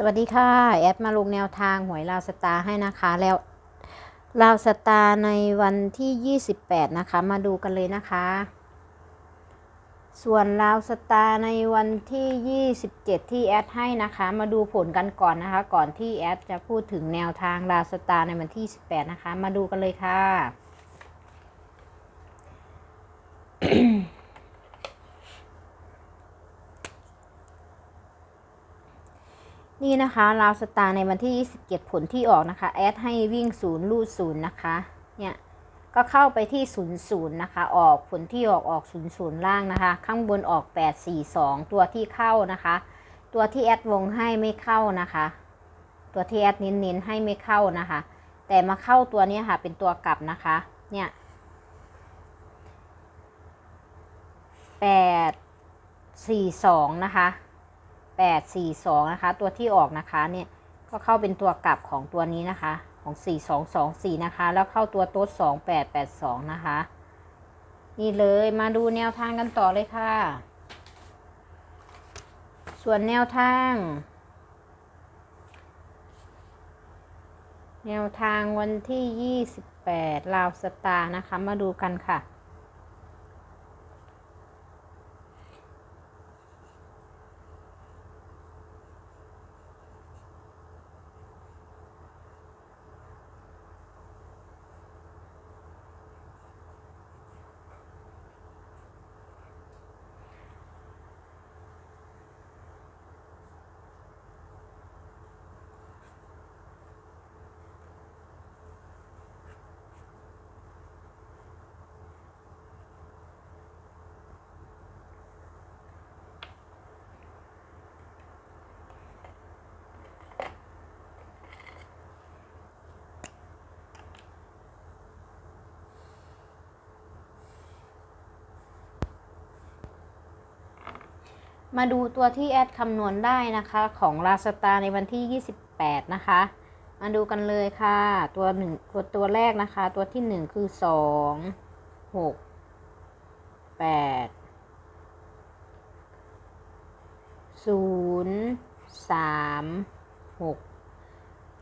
สวัสดีค่ะ แอดมาลงแนวทางหวยลาวสตาร์ให้นะคะ แล้วลาวสตาร์ในวันที่ 28 นะคะ มาดูกันเลยนะคะ ส่วนลาวสตาร์ในวันที่ 27 ที่แอดให้นะคะ มาดูผลกันก่อนนะคะ ก่อนที่แอดจะพูดถึงแนวทางลาวสตาร์ในวันที่ 18 นะคะ มาดูกันเลยค่ะ นี่นะคะลาวสตาร์ในวันที่27ผลที่ออกนะคะ แอดให้วิ่งศูนย์ลูดศูนย์นะคะ เนี่ย ก็เข้าไปที่ศูนย์ศูนย์นะคะ ออกผลที่ออกออกศูนย์ศูนย์ล่างนะคะ ข้างบนออก 842 ตัวที่เข้านะคะ ตัวที่แอดวงให้ไม่เข้านะคะ ตัวที่แอดเน้นๆให้ไม่เข้านะคะ แต่มาเข้าตัวนี้ค่ะ เป็นตัวกลับนะคะ เนี่ย842 นะคะ 8 4 2 นะคะ ตัวที่ออกนะคะเนี่ยก็เข้าเป็นตัวกลับของตัวนี้นะคะ ของ 4 2 2 4 นะคะ แล้วเข้าตัวโต๊ด2 8 8 2 นะคะ นี่เลยมาดูแนวทางกันต่อเลยค่ะ ส่วนแนวทาง แนวทางวันที่ 28 ลาวสตาร์นะคะ มาดูกันค่ะ มาดูตัวที่แอดคำนวณได้นะคะของลาสตาในวันที่ 28 นะคะ มาดูกันเลยค่ะ ตัวหนึ่งตัวตัวแรกนะคะ ตัวที่หนึ่งคือ 2 6 8 0 3 6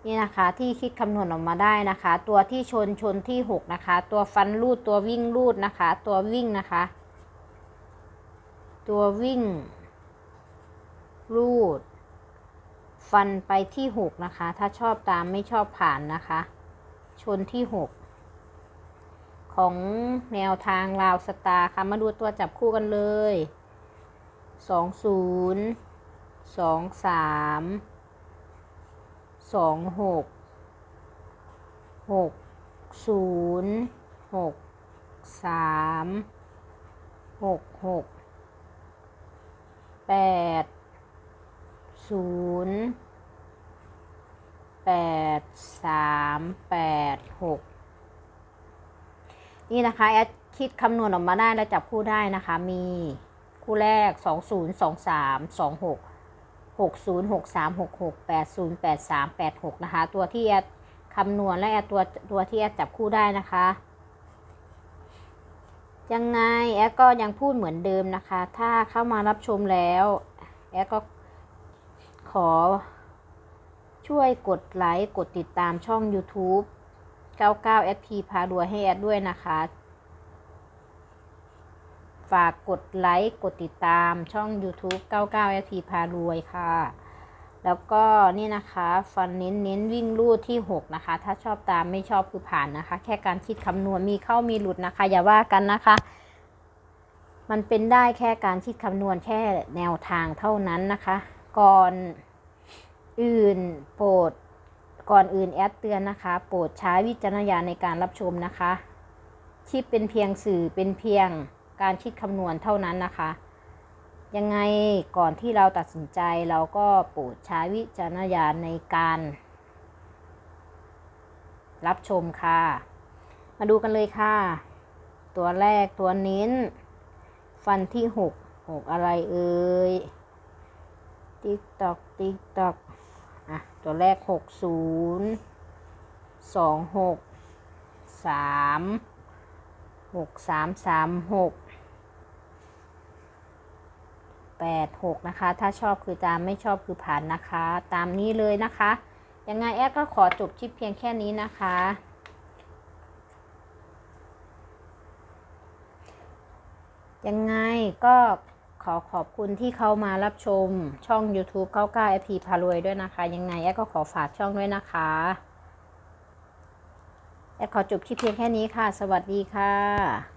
นี่นะคะที่คิดคำนวณออกมาได้นะคะ ตัวที่ชนชนที่ 6 นะคะ ตัวฟันรูดตัววิ่งรูดนะคะ ตัววิ่งนะคะ ตัววิ่ง รูด ฟันไปที่หกนะคะ ถ้าชอบตามไม่ชอบผ่านนะคะ ชนที่หกของแนวทางราวสตาร์ค่ะ มาดูตัวจับคู่กันเลยสองศูนย์สองสามสองหกหกศูนย์หกสามหกหกแปด ศูนย์แปดสามแปดหกนี่นะคะแอดคิดคำนวณออกมาได้แล้วจับคู่ได้นะคะ มีคู่แรกสองศูนย์สองสามสองหกหกศูนย์หกสามหกหกแปดศูนย์แปดสามแปดหกนะคะ ตัวที่แอดคำนวณและแอดตัวตัวที่แอดจับคู่ได้นะคะ ยังไงแอดก็ยังพูดเหมือนเดิมนะคะ ถ้าเข้ามารับชมแล้วแอดก็ อช่วยกดไลค์กดติดตามช่อง YouTube 99 SP พารวยให้แอดด้วยนะคะ ฝากกดไลค์กดติดตามช่อง YouTube 99 SP พารวยค่ะ แล้วก็นี่นะคะฟันเน้นเน้นวิ่งลู่ที่ 6 นะคะ ถ้าชอบตามไม่ชอบคือผ่านนะคะ แค่การคิดคำนวณมีเข้ามีหลุดนะคะ อย่าว่ากันนะคะ มันเป็นได้แค่การคิดคำนวณแค่แนวทางเท่านั้นนะคะ ก่อน อื่นโปรดก่อนอื่นแอดเตือนนะคะ โปรดใช้วิจารณญาณในการรับชมนะคะคิดเป็นเพียงสื่อเป็นเพียงการคิดคำนวณเท่านั้นนะคะ ยังไงก่อนที่เราตัดสินใจเราก็โปรดใช้วิจารณญาณในการ รับชมค่ะ มาดูกันเลยค่ะ ตัวแรกตัวเน้น ฟันที่หกหกอะไรเอ่ยติ๊กตอกติ๊กตอก อะ ตัวแรกหกศูนย์สองหกสามหกสามสามหก8 6นะคะ ถ้าชอบคือตามไม่ชอบคือผ่านนะคะ ตามนี้เลยนะคะ ยังไงแอดก็ขอจบคลิปเพียงแค่นี้นะคะยังไงก็ ขอขอบคุณที่เข้ามารับชมช่อง YouTube 99 FP พารวยด้วยนะคะ ยังไงแอดก็ขอฝากช่องด้วยนะคะแอดขอจบคลิปเพียงแค่นี้ค่ะ สวัสดีค่ะ